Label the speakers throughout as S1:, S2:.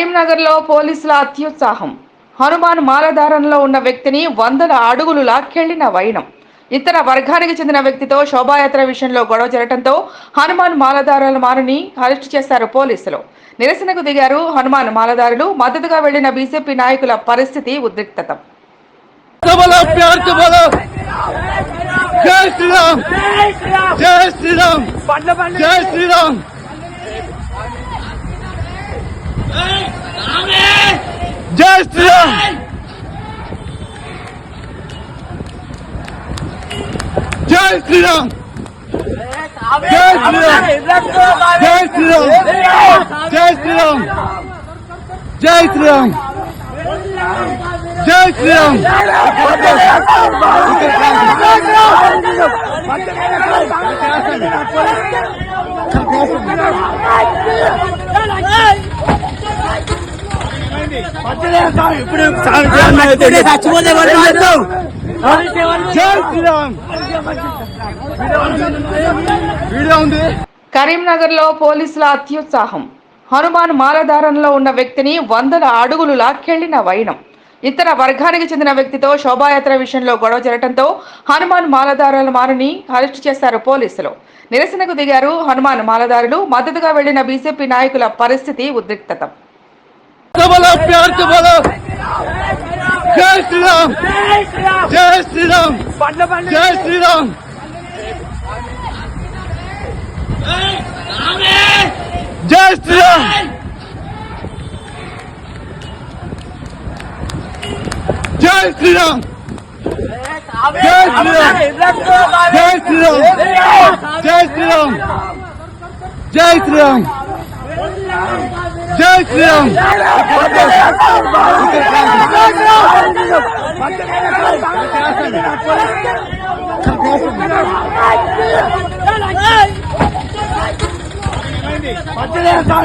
S1: కరీంనగర్లో పోలీసుల అత్యుత్సాహం. హనుమాన్ మాలధారంలో ఉన్న వ్యక్తిని వందల అడుగులు లాక్కెళ్ళిన వైనం. ఇతర వర్గానికి చెందిన వ్యక్తితో శోభాయాత్ర విషయంలో గొడవ జరగడంతో హనుమాన్ మాలదారుల మారుని అరెస్ట్ చేశారు పోలీసులు. నిరసనకు దిగారు హనుమాన్ మాలధారులు. మద్దతుగా వెళ్ళిన బీజేపీ నాయకుల పరిస్థితి ఉద్రిక్తత.
S2: Sriram! Sriram! Sriram! Sebastian! Gel Sinan! Gel Sinan! Gel Sinan! Gel
S3: Sinan! Gel Sinan!
S2: Gel Sinan! Gel Sinan!
S1: కరీంనగర్లో పోలీసుల అత్యుత్సాహం. హనుమాన్ మాలధారంలో ఉన్న వ్యక్తిని వందల అడుగులు లాక్కెళ్ళిన వైనం. ఇతర వర్గానికి చెందిన వ్యక్తితో శోభాయాత్ర విషయంలో గొడవ జరగడంతో హనుమాన్ మాలధారుల మారిని అరెస్ట్ చేశారు పోలీసులు. నిరసనకు దిగారు హనుమాన్ మాలధారులు. మద్దతుగా వెళ్ళిన బీజేపీ నాయకుల పరిస్థితి ఉద్రిక్తత.
S2: बोलो प्यार से बोलो जय श्री राम जय श्री राम जय श्री राम जय श्री राम जय श्री राम जय श्री राम जय श्री राम जय श्री राम जय श्री राम జై శ్రీరామ్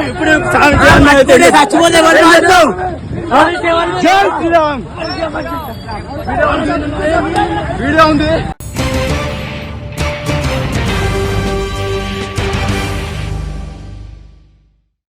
S2: ఇప్పుడు
S3: చచ్చిపోతే
S2: జై శ్రీరామ్ వీడియో ఉంది.